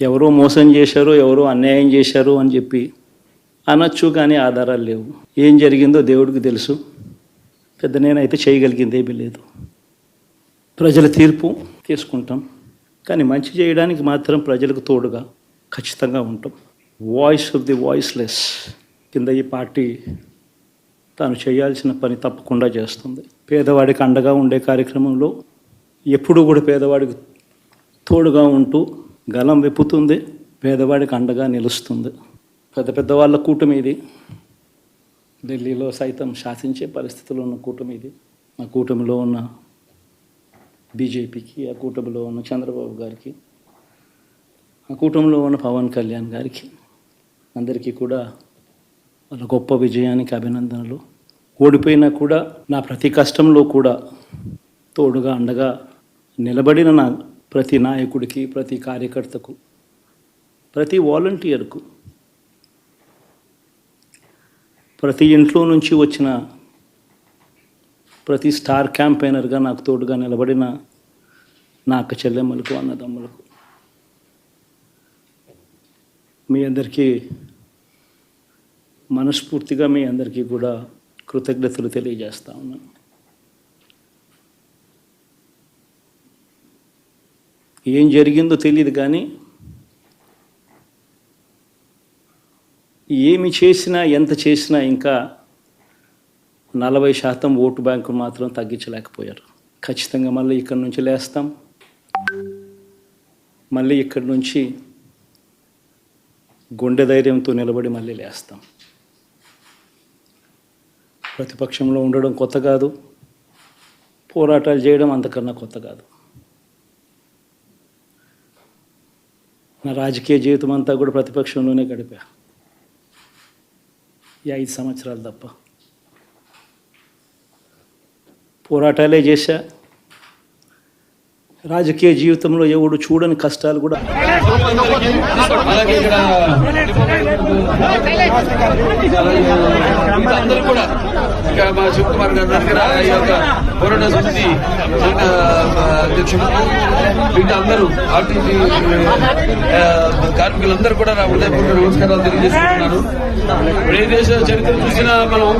ఎవరో మోసం చేశారు ఎవరో అన్యాయం చేశారు అని చెప్పి అనొచ్చు కానీ ఆధారాలు లేవు. ఏం జరిగిందో దేవుడికి తెలుసు. పెద్ద నేనైతే చేయగలిగింది ఏమీ లేదు. ప్రజల తీర్పు తీసుకుంటాం. కానీ మంచి చేయడానికి మాత్రం ప్రజలకు తోడుగా ఖచ్చితంగా ఉంటాం. వాయిస్ ఆఫ్ ది వాయిస్లెస్ కింద ఈ పార్టీ తాను చేయాల్సిన పని తప్పకుండా చేస్తుంది. పేదవాడికి అండగా ఉండే కార్యక్రమంలో ఎప్పుడూ కూడా పేదవాడికి తోడుగా ఉంటూ గలం విప్పుతుంది పేదవాడికి అండగా నిలుస్తుంది. పెద్ద పెద్ద వాళ్ళ కూటమి ఇది ఢిల్లీలో సైతం శాసించే పరిస్థితులు ఉన్న కూటమి ఇది ఆ కూటమిలో ఉన్న బీజేపీకి ఆ కూటమిలో ఉన్న చంద్రబాబు గారికి ఆ కూటమిలో ఉన్న పవన్ కళ్యాణ్ గారికి అందరికీ కూడా వాళ్ళ గొప్ప విజయానికి అభినందనలు. ఓడిపోయినా కూడా నా ప్రతి కష్టంలో కూడా తోడుగా అండగా నిలబడిన నా ప్రతి నాయకుడికి ప్రతి కార్యకర్తకు ప్రతి వాలంటీర్కు ప్రతి ఇంట్లో నుంచి వచ్చిన ప్రతి స్టార్ క్యాంపెయినర్గా నాకు తోడుగా నిలబడిన నా అక్క చెల్లెమ్మలకు అన్నదమ్ములకు మీ అందరికీ మనస్ఫూర్తిగా మీ అందరికీ కూడా కృతజ్ఞతలు తెలియజేస్తా ఉన్నాను. ఏం జరిగిందో తెలియదు కానీ ఏమి చేసినా ఎంత చేసినా ఇంకా నలభై శాతం ఓటు బ్యాంకు మాత్రం తగ్గించలేకపోయారు. ఖచ్చితంగా మళ్ళీ ఇక్కడి నుంచి లేస్తాం. మళ్ళీ ఇక్కడి నుంచి గుండె ధైర్యంతో నిలబడి మళ్ళీ లేస్తాం. ప్రతిపక్షంలో ఉండడం కొత్త కాదు. పోరాటాలు చేయడం అంతకన్నా కొత్త కాదు. నా రాజకీయ జీవితం అంతా కూడా ప్రతిపక్షంలోనే గడిపా. ఈ ఐదు సంవత్సరాలు తప్ప. పోరాటాలే చేశా. రాజకీయ జీవితంలో ఎవడు చూడని కష్టాలు కూడా అలాగే ఇక్కడ మా శివకుమార్ గారి దగ్గర ఈ యొక్క కరోనా సమితి అధ్యక్షుడు అందరూ ఆర్టీసీ కార్మికులందరూ కూడా నా హృదయపూర్వక నమస్కారాలు తెలియజేస్తున్నాను ఏ దేశ చరిత్ర చూసినా మనం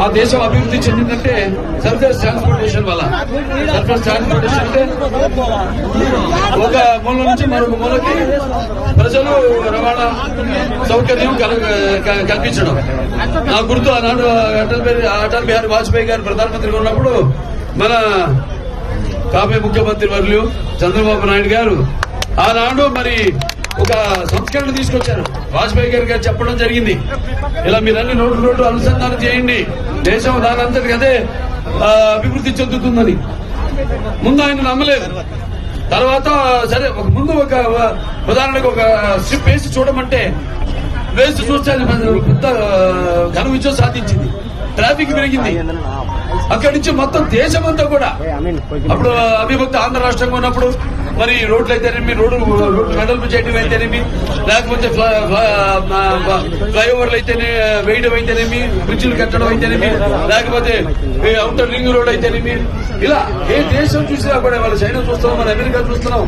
ఆ దేశం అభివృద్ధి చెందిందంటే సర్ఫేస్ ట్రాన్స్పోర్టేషన్ వల్ల. సర్ఫేస్ ట్రాన్స్పోర్టేషన్ అంటే ఒక మూల నుంచి మరొక మూలకి ప్రజలు రవాణా సౌకర్యం కల్పించడం. నా గుర్తు ఆనాడు అటల్ అటల్ బిహారీ వాజ్పేయి గారు ప్రధానమంత్రిగా ఉన్నప్పుడు మన కాబోయే ముఖ్యమంత్రి వర్యులు చంద్రబాబు నాయుడు గారు ఆనాడు మరి ఒక సంస్కరణ తీసుకొచ్చారు. వాజ్పేయి గారు గారు చెప్పడం జరిగింది. ఇలా మీరన్ని నోటు నోటు అనుసంధానం చేయండి. దేశం దానంతటి అదే అభివృద్ధి చెందుతుందని. ముందు ఆయన నమ్మలేదు. తర్వాత సరే ఒక ముందు ఒక ఉదాహరణకు ఒక షిప్ వేసి చూడమంటే వేసి చూస్తే పెద్ద ఘన విజయం సాధించింది. ట్రాఫిక్ పెరిగింది. అక్కడి నుంచి మొత్తం దేశమంతా కూడా. అప్పుడు అవిభక్త ఆంధ్ర రాష్ట్రంగా ఉన్నప్పుడు మరి రోడ్లు అయితేనేమి రోడ్డు మెడల్పు చేయడం అయితేనేమి లేకపోతే ఫ్లై- ఫ్లై- ఫ్లైఓవర్లు అయితేనే వేయడం అయితేనేమి బ్రిడ్జిలు కట్టడం అయితేనేమి లేకపోతే అవుటర్ రింగ్ రోడ్ అయితేనేమి ఇలా ఏ దేశం చూసినా కూడా వాళ్ళు చైనా చూస్తున్నాం మన అమెరికా చూస్తున్నాం.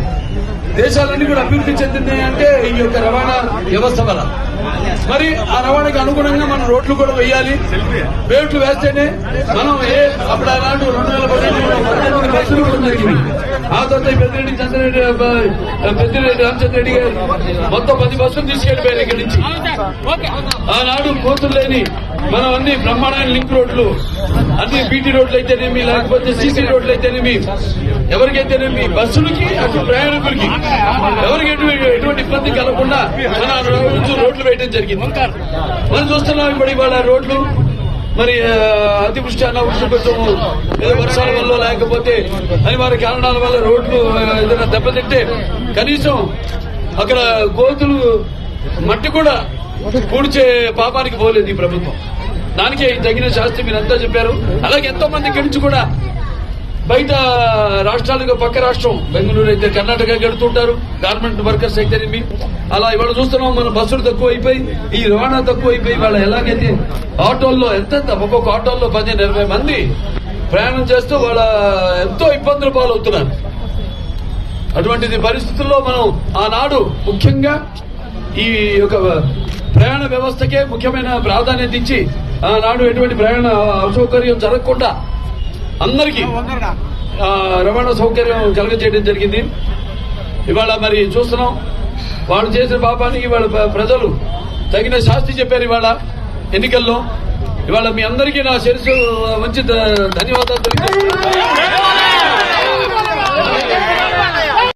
దేశాలన్నీ కూడా అభివృద్ధి చెందినాయి అంటే ఈ యొక్క రవాణా వ్యవస్థ వల్ల. మరి ఆ రవాణాకి అనుగుణంగా మనం రోడ్లు కూడా వేయాలి. రేట్లు వేస్తేనే మనం ఏ అప్పుడు అలాంటి రెండు వేల పదిహేను బస్సులు కూడా జరిగింది ఆ తర్వాత ఈ పెద్దిరెడ్డి చంద్రరెడ్డి పెద్దిరెడ్డి రామచంద్ర రెడ్డి గారు మొత్తం పది బస్సులు తీసుకెళ్ళిపోయారు ఇక్కడి నుంచి. ఆనాడు కోతులు లేని మనం అన్ని బ్రహ్మాండమైన లింక్ రోడ్లు. అన్ని బీటీ రోడ్లు అయితేనేమి లేకపోతే సీసీ రోడ్లు అయితేనేమి ఎవరికైతేనేమి బస్సులకి అటు ప్రయాణికులకి ఎవరికి ఎటువంటి ఇబ్బంది కలగకుండా మన రోజు రోడ్లు వేయడం జరిగింది. మనం చూస్తున్నాం ఇప్పుడు ఇవాళ రోడ్లు మరి అతివృష్టి అనావృష్టి కొంచెం ఏదో వర్షాల వల్ల లేకపోతే అనివార్య కారణాల వల్ల రోడ్లు ఏదైనా దెబ్బతింటే కనీసం అక్కడ గోతులు మట్టి కూడా పూడ్చే పాపానికి పోలేదు ఈ ప్రభుత్వం. దానికే తగిన శాస్త్రి మీరంతా చెప్పారు. అలాగే ఎంతో మంది ఇక్కడి నుంచి కూడా బయట రాష్ట్రాలుగా పక్క రాష్ట్రం బెంగళూరు అయితే కర్ణాటక గడుతుంటారు గార్మెంట్ వర్కర్స్ అయితే అలా ఇవాళ చూస్తున్నాం మన బస్సులు తక్కువ అయిపోయి ఈ రవాణా తక్కువ అయిపోయి వాళ్ళ ఎలాగైతే ఆటోల్లో ఎంత ఒక్కొక్క ఆటోల్లో పదిహేను ఇరవై మంది ప్రయాణం చేస్తూ వాళ్ళ ఎంతో ఇబ్బందులు పాలవుతున్నారు. అటువంటిది పరిస్థితుల్లో మనం ఆనాడు ముఖ్యంగా ఈ యొక్క ప్రయాణ వ్యవస్థకే ముఖ్యమైన ప్రాధాన్యత ఇచ్చి ఆనాడు ఎటువంటి ప్రయాణ అసౌకర్యం జరగకుండా అందరికీ రవాణా సౌకర్యం కలగజేయడం జరిగింది. ఇవాళ మరి చూస్తున్నాం వాళ్ళు చేసిన పాపానికి ఇవాళ ప్రజలు తగిన శాస్తి చెప్పారు ఇవాళ ఎన్నికల్లో. ఇవాళ మీ అందరికీ నా శిరస్సు మంచి ధన్యవాదాలు తెలియజేస్తున్నాను.